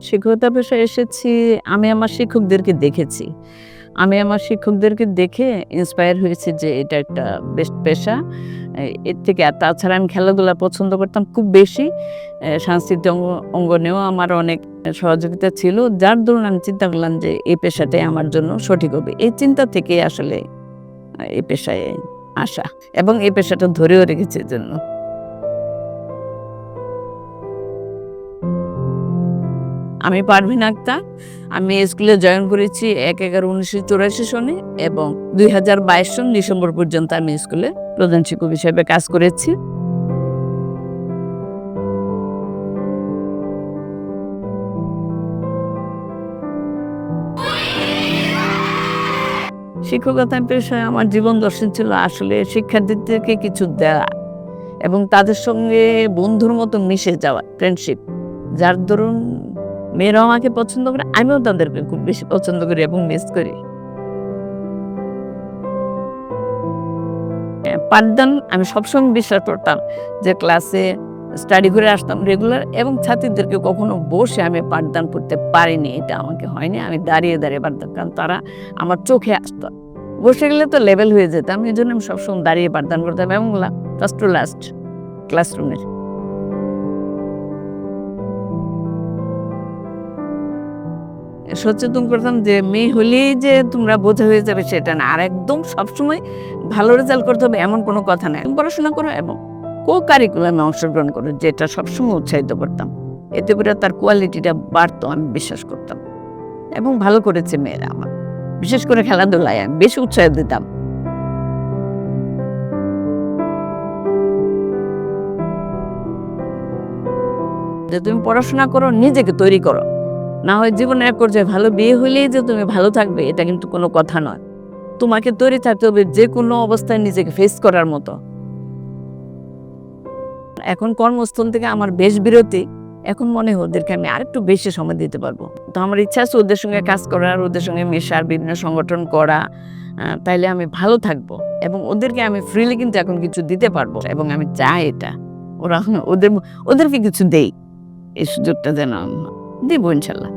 শিক্ষকতা পেশায় এসেছি, আমি আমার শিক্ষকদেরকে দেখেছি। আমি আমার শিক্ষকদেরকে দেখে ইন্সপায়ার হয়েছি যে এটা একটা বেস্ট পেশা। এর থেকে, আর তাছাড়া আমি খেলাধুলা পছন্দ করতাম খুব বেশি। সাংস্কৃতিক অঙ্গ- অঙ্গনেও আমার অনেক সহযোগিতা ছিল, যার দরুন আমি চিন্তা করলাম যে এই পেশাটাই আমার জন্য সঠিক হবে। এই চিন্তা থেকে আসলে এই পেশায় আসা এবং এই পেশাটা ধরেও রেখেছে জন্য। আমি পারভিন আক্তার। আমি স্কুলে জয়েন করেছি এক এগারো উনিশশো চৌরাশি সনে এবং দুই হাজার বাইশ সন ডিসেম্বর পর্যন্ত আমি স্কুলে প্রধান শিক্ষক হিসেবে কাজ করেছি। শিক্ষকতা পেশায় আমার জীবন দর্শন ছিল আসলে শিক্ষার্থীদেরকে কিছু দেওয়া এবং তাদের সঙ্গে বন্ধুর মতো মিশে যাওয়া ফ্রেন্ডশিপ যার দরুন মেয়েরাও আমাকে পছন্দ করে আমিও তাদেরকে খুব বেশি পছন্দ করি এবং মিস করি। হ্যাঁ, পাঠদান আমি সবসময় বিশ্বাস করতাম যে ক্লাসে স্টাডি করে আসতাম রেগুলার এবং ছাত্রীদেরকে কখনো বসে আমি পাঠদান করতে পারিনি এটা আমাকে হয়নি। আমি দাঁড়িয়ে দাঁড়িয়ে পাঠদান কারণ তারা আমার চোখে আসতো। বসে গেলে তো লেভেল হয়ে যেতাম এই জন্য আমি সবসময় দাঁড়িয়ে পাঠদান করতাম এবং ফার্স্ট টু লাস্ট ক্লাসরুমের সচেতন করতাম যে মেয়ে হলেই যে তোমরা বোঝা হয়ে যাবে সেটা না। আর একদম সবসময় ভালো রেজাল্ট করতে হবে এমন কোনো কথা নাই পড়াশোনা করো এবং কো কারিকুলামে অংশগ্রহণ করো, যেটা সবসময় উৎসাহিত করতাম। এতে করে তার কোয়ালিটিটা বাড়তো, আমি বিশ্বাস করতাম। এবং ভালো করেছে মেয়েরা আমার। বিশেষ করে খেলাধুলায় আমি বেশি উৎসাহ দিতাম। যে তুমি পড়াশোনা করো, নিজেকে তৈরি করো। না হয় জীবনে এক পর্যায়ে ভালো বিয়ে হইলেই যে তুমি ভালো থাকবে, এটা কিন্তু কোনো কথা নয়। তোমাকে তৈরি থাকতে হবে যে কোনো অবস্থায় নিজেকে ফেস করার মতো। এখন কর্মস্থল থেকে আমার বেশ বিরতি। এখন মনে হয় ওদেরকে আমি আরেকটু বেশি সময় দিতে পারব। তো আমার ইচ্ছা আছে ওদের সঙ্গে কাজ করার ওদের সঙ্গে মেশার বিভিন্ন সংগঠন করা তাইলে আমি ভালো থাকব। এবং ওদেরকে আমি ফ্রিলি কিন্তু এখন কিছু দিতে পারব। এবং আমি চাই এটা। ওরা ওদের, ওদেরকে কিছু দেই। এই সুযোগটা যেন দিব ইনশাল্লাহ।